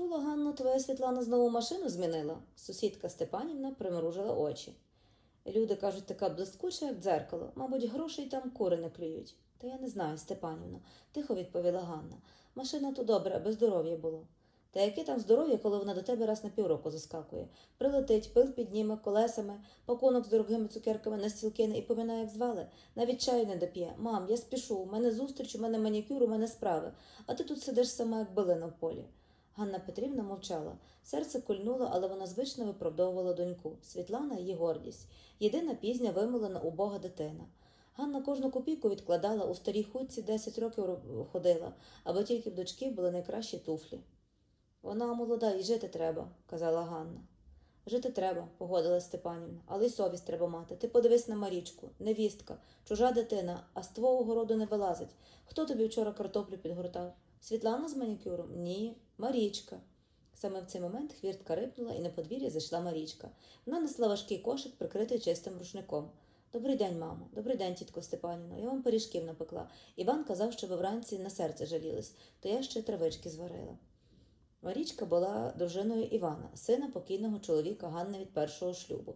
Чула, Ганна, твоя Світлана знову машину змінила? Сусідка Степанівна примружила очі. Люди кажуть, така блискуча, як дзеркало. Мабуть, грошей там кури не клюють. Та я не знаю, Степанівна, тихо відповіла Ганна. Машина то добре, аби здоров'я було. Та яке там здоров'я, коли вона до тебе раз на півроку заскакує? Прилетить, пил підніме колесами, пакунок з дорогими цукерками на стіл кине і поминає, як звали. Навіть чаю не доп'є. Мам, я спішу, у мене зустріч, у мене манікюр, у мене справи. А ти тут сидиш сама, як билина в полі. Ганна Петрівна мовчала. Серце кольнуло, але вона звично виправдовувала доньку. Світлана її гордість. Єдина пізня вимилена убога дитина. Ганна кожну копійку відкладала у старій хутці 10 років ходила, аби тільки в дочки були найкращі туфлі. Вона молода, і жити треба, казала Ганна. Жити треба, погодилась Степанівна, але й совість треба мати. Ти подивись на Марічку, невістка, чужа дитина, а з твого городу не вилазить. Хто тобі вчора картоплю підгортав? Світлана з манікюром? Ні, Марічка. Саме в цей момент хвіртка рипнула, і на подвір'я зайшла Марічка. Вона несла важкий кошик, прикритий чистим рушником. Добрий день, мамо. Добрий день, тітко Степанівно. Я вам пиріжків напекла. Іван казав, що ви вранці на серце жалілись, то я ще травички зварила. Марічка була дружиною Івана, сина покійного чоловіка Ганни від першого шлюбу.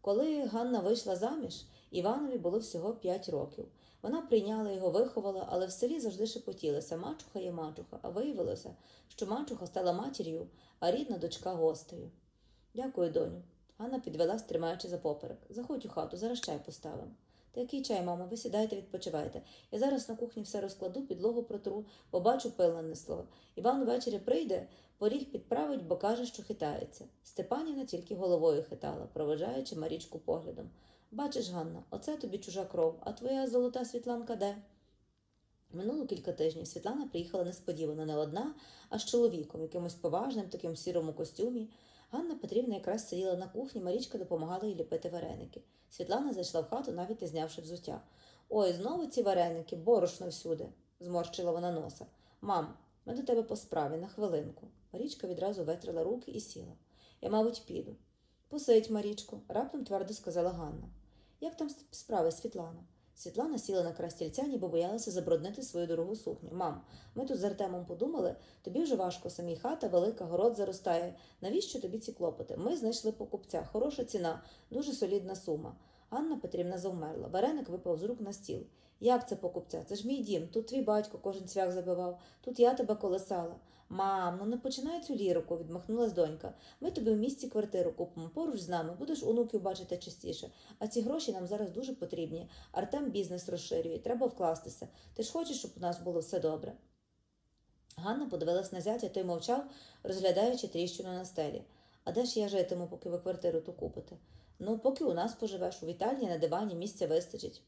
Коли Ганна вийшла заміж, Іванові було всього 5 років. Вона прийняла його, виховала, але в селі завжди шепотілося мачуха є мачуха, а виявилося, що мачуха стала матір'ю, а рідна дочка гостею. Дякую, доню. Ганна підвелась, тримаючи за поперек. Заходь у хату, зараз чай поставимо. Та який чай, мама, ви сідайте, відпочивайте. Я зараз на кухні все розкладу, підлогу протру, побачу пил нанесло. Іван ввечері прийде, поріг підправить, бо каже, що хитається. Степанівна тільки головою хитала, проведжаючи Марічку поглядом. Бачиш, Ганна, оце тобі чужа кров, а твоя золота Світланка де? Минуло кілька тижнів Світлана приїхала несподівано не одна, а з чоловіком, якимось поважним, таким сірому костюмі. Ганна Петрівна якраз сиділа на кухні, Марічка допомагала їй ліпити вареники. Світлана зайшла в хату, навіть не знявши взуття. Ой, знову ці вареники, борошно всюди, зморщила вона носа. Мам, ми до тебе по справі на хвилинку. Марічка відразу витрила руки і сіла. Я, мабуть, піду. Посидь, Марічко, раптом твердо сказала Ганна. Як там справи, Світлана? Світлана сіла на край стільця, ніби боялася забруднити свою дорогу сукню. Мам, ми тут з Артемом подумали, тобі вже важко самій хата, велика, город заростає. Навіщо тобі ці клопоти? Ми знайшли покупця, хороша ціна, дуже солідна сума. Анна Петрівна завмерла. Вареник випав з рук на стіл. Як це покупця? Це ж мій дім. Тут твій батько кожен цвях забивав, тут я тебе колесала. Мам, ну не починай цю лірику, відмахнулась донька. Ми тобі в місті квартиру купимо поруч з нами, будеш онуків бачити частіше. А ці гроші нам зараз дуже потрібні. Артем бізнес розширює, треба вкластися. Ти ж хочеш, щоб у нас було все добре. Ганна подивилась на зятя, той мовчав, розглядаючи тріщину на стелі. А де ж я житиму, поки ви квартиру ту купите? Ну, поки у нас поживеш, у вітальні на дивані місця вистачить.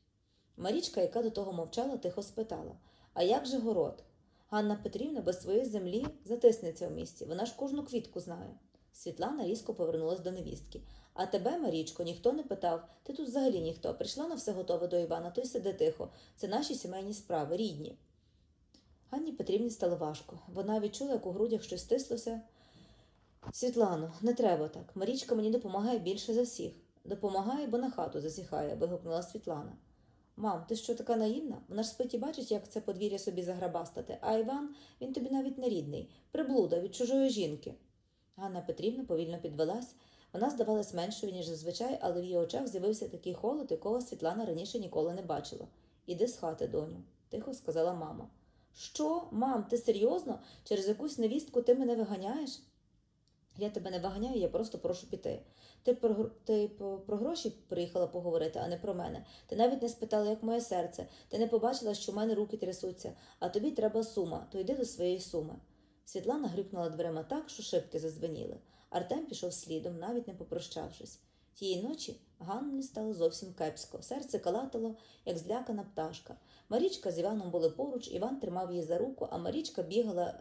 Марічка, яка до того мовчала, тихо спитала А як же город? Ганна Петрівна без своєї землі затиснеться в місті, вона ж кожну квітку знає. Світлана різко повернулась до невістки. А тебе, Марічко, ніхто не питав. Ти тут взагалі ніхто. Прийшла на все готове до Івана, то й сиди тихо. Це наші сімейні справи, рідні. Ганні Петрівні стало важко. Вона відчула, як у грудях щось стислося. Світлано, не треба так. Марічка мені допомагає більше за всіх. Допомагає, бо на хату засіхає, вигукнула Світлана. Мам, ти що така наївна? Вона ж спить і бачить, як це подвір'я собі заграбастати, а Іван, він тобі навіть не рідний, приблуда від чужої жінки. Ганна Петрівна повільно підвелась. Вона здавалась меншою, ніж зазвичай, але в її очах з'явився такий холод, якого Світлана раніше ніколи не бачила. Іди з хати, доню, тихо сказала мама. Що, мам, ти серйозно? Через якусь невістку ти мене виганяєш? Я тебе не виганяю, я просто прошу піти. Ти про, ти про гроші приїхала поговорити, а не про мене. Ти навіть не спитала, як моє серце. Ти не побачила, що в мене руки трясуться, а тобі треба сума, то йди до своєї суми. Світлана грюкнула дверима так, що шибки зазвеніли. Артем пішов слідом, навіть не попрощавшись. Тієї ночі Ганні стало зовсім кепсько. Серце калатало, як злякана пташка. Марічка з Іваном були поруч, Іван тримав її за руку, а Марічка бігала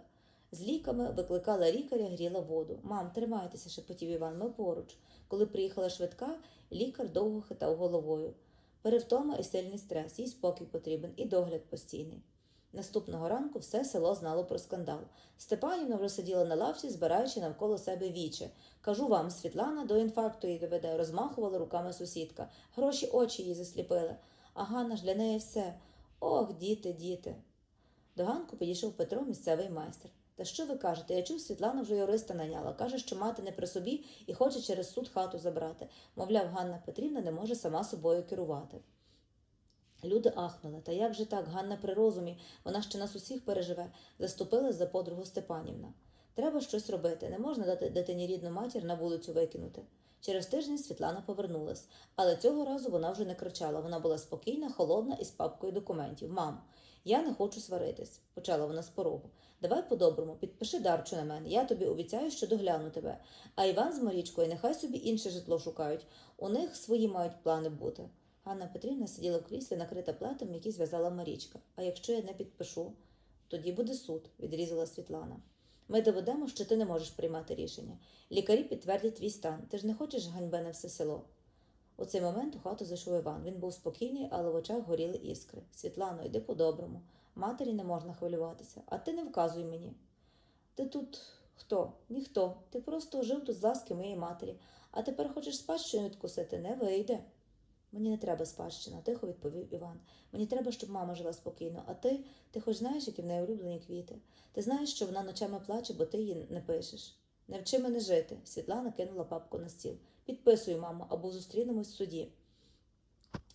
з ліками, викликала лікаря, гріла воду. Мам, тримайтеся, шепотів Іван, ми поруч. Коли приїхала швидка, лікар довго хитав головою. Перевтома і сильний стрес, їй спокій потрібен і догляд постійний. Наступного ранку все село знало про скандал. Степанівна вже сиділа на лавці, збираючи навколо себе віче. Кажу вам, Світлана до інфаркту її доведе, розмахувала руками сусідка. Гроші очі їй засліпили. А Ганна ж для неї все. Ох, діти, діти. До Ганку підійшов Петро, місцевий майстер. Та що ви кажете? Я чув, Світлана вже юриста наняла. Каже, що мати не при собі і хоче через суд хату забрати. Мовляв, Ганна Петрівна не може сама собою керувати. Люди ахнули. Та як же так, Ганна при розумі, вона ще нас усіх переживе, заступилась за подругу Степанівна. Треба щось робити, не можна дати дитині рідну матір на вулицю викинути. Через тиждень Світлана повернулась, але цього разу вона вже не кричала. Вона була спокійна, холодна і з папкою документів. Мам, я не хочу сваритись, почала вона з порогу. Давай по-доброму, підпиши дарчу на мене. Я тобі обіцяю, що догляну тебе. А Іван з Марічкою нехай собі інше житло шукають. У них свої мають плани бути. Ганна Петрівна сиділа в кріслі, накрита плетом, який зв'язала Марічка. А якщо я не підпишу, тоді буде суд, відрізала Світлана. Ми доведемо, що ти не можеш приймати рішення. Лікарі підтвердять твій стан. Ти ж не хочеш ганьби на все село. У цей момент у хату зайшов Іван. Він був спокійний, але в очах горіли іскри. Світлано, йди по-доброму. Матері не можна хвилюватися, а ти не вказуй мені. Ти тут хто? Ніхто. Ти просто жив тут з ласки моєї матері, а тепер хочеш спадщину відкусити? Не вийде. Мені не треба спадщина, тихо відповів Іван. Мені треба, щоб мама жила спокійно, а ти, ти хоч знаєш, які в неї улюблені квіти. Ти знаєш, що вона ночами плаче, бо ти її не пишеш. Не вчи мене жити. Світлана кинула папку на стіл. Підписуй, мамо, або зустрінемось в суді.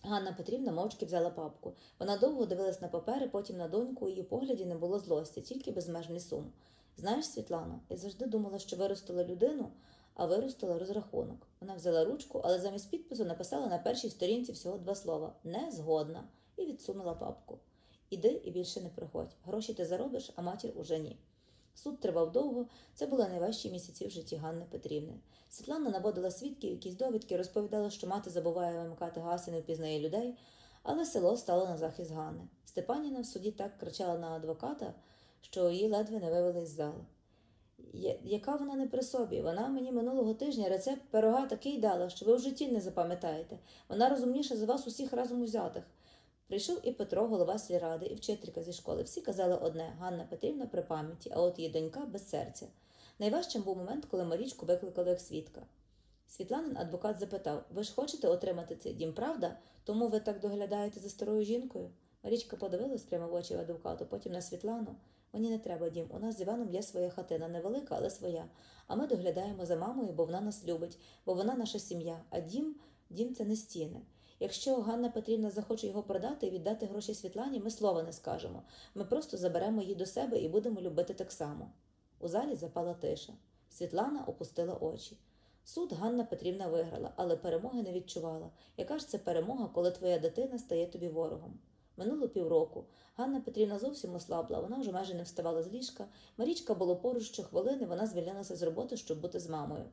Ганна Петрівна мовчки взяла папку. Вона довго дивилась на папери, потім на доньку, у її погляді не було злості, тільки безмежний сум. Знаєш, Світлано, я завжди думала, що виростила людину, а виростила розрахунок. Вона взяла ручку, але замість підпису написала на першій сторінці всього два слова не згодна і відсунула папку. Іди і більше не приходь. Гроші ти заробиш, а матір уже ні. Суд тривав довго, це були найважчі місяці в житті Ганни Петрівни. Світлана наводила свідків, якісь довідки, розповідала, що мати забуває вимикати газ і не впізнає людей, але село стало на захист Ганни. Степаніна в суді так кричала на адвоката, що її ледве не вивели із зали. Яка вона не при собі? Вона мені минулого тижня рецепт пирога такий дала, що ви в житті не запам'ятаєте. Вона розумніша за вас усіх разом узятих. Прийшов і Петро, голова сільради, і вчителька зі школи. Всі казали одне Ганна Петрівна при пам'яті, а от її донька без серця. Найважчим був момент, коли Марічку викликали як свідка. Світланин адвокат запитав: Ви ж хочете отримати цей дім, правда? Тому ви так доглядаєте за старою жінкою? Марічка подивилась прямо в очі адвокату, потім на Світлану. Мені не треба дім. У нас з Іваном є своя хатина, невелика, але своя. А ми доглядаємо за мамою, бо вона нас любить, бо вона наша сім'я. А дім, дім це не стіни. Якщо Ганна Петрівна захоче його продати і віддати гроші Світлані, ми слова не скажемо. Ми просто заберемо її до себе і будемо любити так само. У залі запала тиша. Світлана опустила очі. Суд Ганна Петрівна виграла, але перемоги не відчувала. Яка ж це перемога, коли твоя дитина стає тобі ворогом? Минуло півроку. Ганна Петрівна зовсім ослабла, вона вже майже не вставала з ліжка. Марічка було поруч щохвилини, вона звільнилася з роботи, щоб бути з мамою.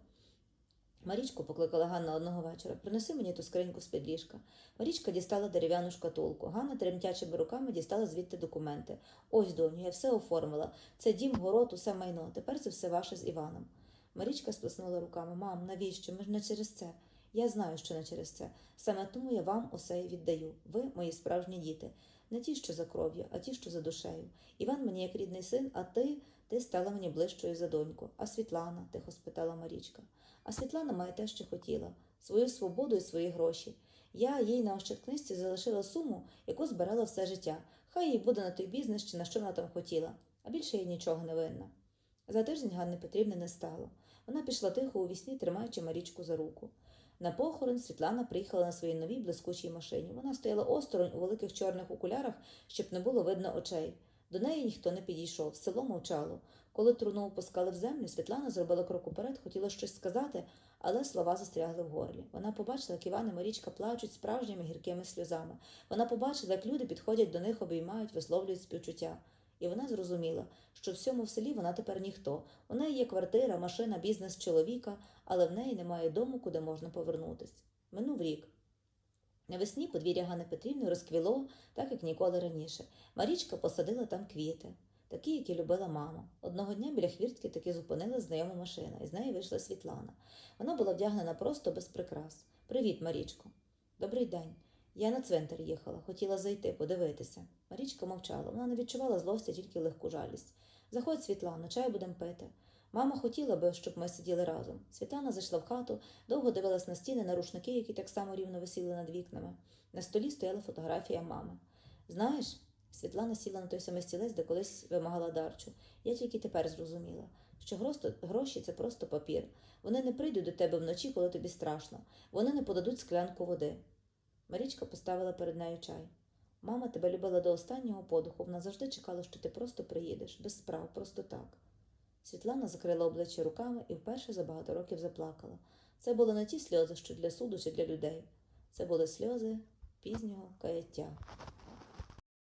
Марічку покликала Ганна одного вечора. Принеси мені ту скриньку з-під ліжка. Марічка дістала дерев'яну шкатулку. Ганна тремтячими руками дістала звідти документи. Ось, доню, я все оформила. Це дім, город, усе майно. Тепер це все ваше з Іваном. Марічка сплеснула руками. Мам, навіщо? Ми ж не через це. Я знаю, що не через це. Саме тому я вам усе і віддаю. Ви мої справжні діти. Не ті, що за кров'ю, а ті, що за душею. Іван мені як рідний син, а ти, ти стала мені ближчою за доньку. А Світлана, тихо спитала Марічка. А Світлана має те, що хотіла свою свободу і свої гроші. Я їй на ощадкнижці залишила суму, яку збирала все життя. Хай їй буде на той бізнес чи на що вона там хотіла, а більше їй нічого не винна. За тиждень Ганни Петрівни не стало. Вона пішла тихо у вісні, тримаючи Марічку за руку. На похорон Світлана приїхала на своїй новій блискучій машині. Вона стояла осторонь у великих чорних окулярах, щоб не було видно очей. До неї ніхто не підійшов, село мовчало. Коли труну опускали в землю, Світлана зробила крок уперед, хотіла щось сказати, але слова застрягли в горлі. Вона побачила, як Іван і Марічка плачуть справжніми гіркими сльозами. Вона побачила, як люди підходять до них, обіймають, висловлюють співчуття. І вона зрозуміла, що в всьому в селі вона тепер ніхто. У неї є квартира, машина, бізнес чоловіка, але в неї немає дому, куди можна повернутись. Минув рік. Навесні подвір'я Ганни Петрівни розквіло, так як ніколи раніше. Марічка посадила там квіти, такі, які любила мама. Одного дня біля хвіртки таки зупинила знайома машина, і з неї вийшла Світлана. Вона була вдягнена просто без прикрас. Привіт, Марічко. Добрий день. Я на цвинтар їхала, хотіла зайти, подивитися. Марічка мовчала, вона не відчувала злості, тільки легку жалість. Заходь, Світлано, чай будемо пити. Мама хотіла би, щоб ми сиділи разом. Світлана зайшла в хату, довго дивилась на стіни, на рушники, які так само рівно висіли над вікнами. На столі стояла фотографія мами. Знаєш, Світлана сіла на той самий стілець, де колись вимагала дарчу. Я тільки тепер зрозуміла, що гроші це просто папір. Вони не прийдуть до тебе вночі, коли тобі страшно. Вони не подадуть склянку води. Марічка поставила перед нею чай. Мама тебе любила до останнього подуху. Вона завжди чекала, що ти просто приїдеш, без справ, просто так. Світлана закрила обличчя руками і вперше за багато років заплакала. Це були не ті сльози, що для суду чи для людей. Це були сльози пізнього каяття.